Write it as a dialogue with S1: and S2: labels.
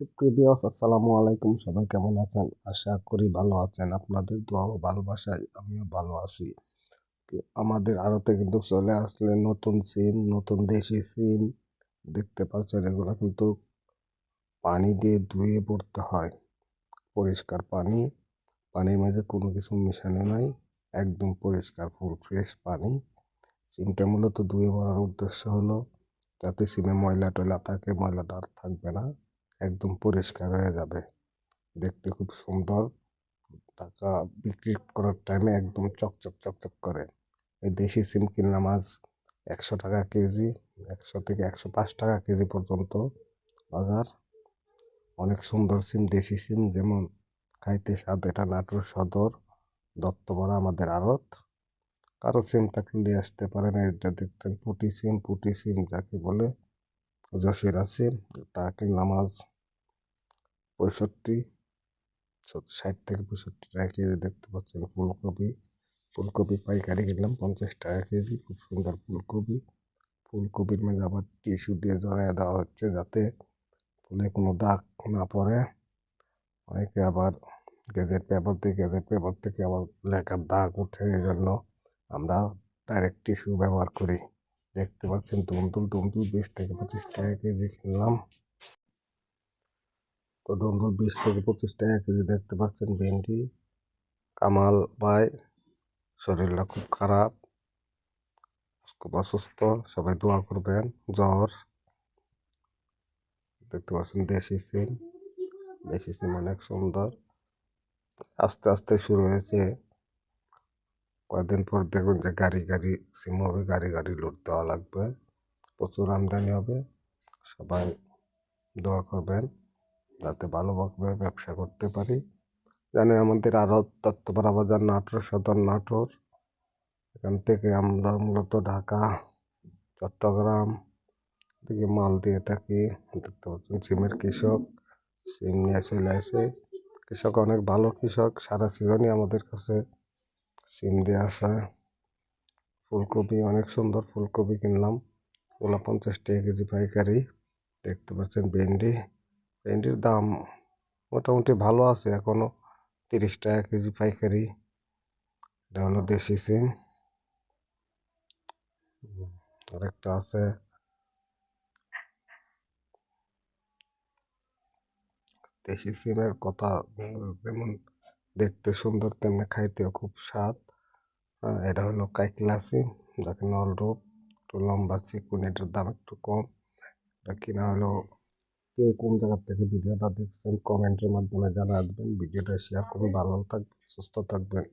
S1: সুপ্রিয় আসসালামু আলাইকুম। সবাই কেমন আছেন? আশা করি ভালো আছেন। আপনাদের দোয়া ও ভালোবাসায় আমিও ভালো আছি। আমাদের আড়তে কিন্তু চলে আসলে নতুন সিম, নতুন দেশি সিম। দেখতে পাচ্ছেন, এগুলো কিন্তু পানি দিয়ে ধুয়ে পড়তে হয়। পরিষ্কার পানি, পানির মাঝে কোনো কিছু মেশানো নাই। একদম পরিষ্কার, ফুল, ফ্রেশ পানি। সিমটা মূলত ধুয়ে পড়ার উদ্দেশ্য হলো, যাতে সিমে ময়লা টয়লা থাকে, ময়লাটা আর থাকবে না। একদম পরিষ্কার হয়ে যাবে। দেখতে খুব সুন্দর। টাকা বিক্রি করার টাইমে একদম চকচক চকচক করে। এই দেশি সিম কিনলাম আজ একশো টাকা কেজি, একশো থেকে একশো পাঁচ টাকা কেজি পর্যন্ত বাজার। অনেক সুন্দর সিম, দেশি সিম, যেমন খাইতে স্বাদ, এটা নাটোর সদর, দত্তপাড়া আমাদের আড়ত। কারও সিম থাকলে নিয়ে আসতে পারেন এটা দেখতেন পুটি সিম পুটি সিম যাকে বলে, যশোরা সিম, তা কিনলাম আজ পঁয়ষট্টি ষাট থেকে পঁয়ষট্টি টাকা কেজি দেখতে পাচ্ছেন ফুলকপি। ফুলকপি পাইকারি কিনলাম, পঞ্চাশ টাকা কেজি, খুব সুন্দর ফুলকপি। ফুলকপির মধ্যে আবার টিস্যু দিয়ে জড়াইয়া দেওয়া হচ্ছে যাতে ফুলে কোনো দাগ না পড়ে। অনেকে আবার গেজেট পেপার দিয়ে, গেজেট পেপার থেকে আবার লেখার দাগ ওঠে, এই জন্য আমরা ডাইরেক্ট টিস্যু ব্যবহার করি। দেখতে পাচ্ছেন দুমদুল দুমদুল বিশ থেকে পঁচিশ টাকা কেজি কিনলাম। তো দুমদুল বিশ থেকে পঁচিশ টাকা কেজি দেখতে পাচ্ছেন ভেন্ডি, কামাল ভাই, শরীরটা খুব খারাপ, খুব অসুস্থ, সবাই দোয়া করবেন, জ্বর। দেখতে পাচ্ছেন দেশি সিম দেশি সিম অনেক সুন্দর। আস্তে আস্তে শুরু হয়েছে। কয়েকদিন পর দেখবেন যে গাড়ি গাড়ি সিম হবে, গাড়ি গাড়ি লোড দেওয়া লাগবে। প্রচুর আমদানি হবে। সবাই দোয়া করবেন। যাতে ভালোভাবে ব্যবসা করতে পারি। জানেন আমাদের আরও দত্তপাড়া বাজার নাটোর, সদর নাটোর। এখান থেকে আমরা মূলত ঢাকা, চট্টগ্রাম থেকে মাল দিয়ে থাকি। দেখতে পাচ্ছেন সিমের কৃষক, সিম নিয়ে চলে আসে। কৃষক অনেক ভালো কৃষক, সারা সিজনই আমাদের কাছে সিম দিয়ে আসে। ফুলকপি, অনেক সুন্দর ফুলকপি কিনলাম। ওগুলো পঞ্চাশ টাকা কেজি পাইকারি। দেখতে পাচ্ছেন ভেন্ডি। ভেন্ডির দাম মোটামুটি ভালো আছে এখনও তিরিশ টাকা কেজি পাইকারি। এটা হলো দেশি সিম। আরেকটা আছে। দেশি সিমের কথা যেমন দেখতে সুন্দর, তেমনি খাইতেও খুব স্বাদ। এটা হলো কাইকলা সিম, যাকে নলরূপ একটু লম্বা চিকুন, এটার দাম একটু কম। এটা কিনা হলো কে কোন জায়গার থেকে ভিডিওটা দেখছেন কমেন্টের মাধ্যমে জানাবেন। ভিডিওটা শেয়ার করুন, ভালো থাকবেন, সুস্থ থাকবেন।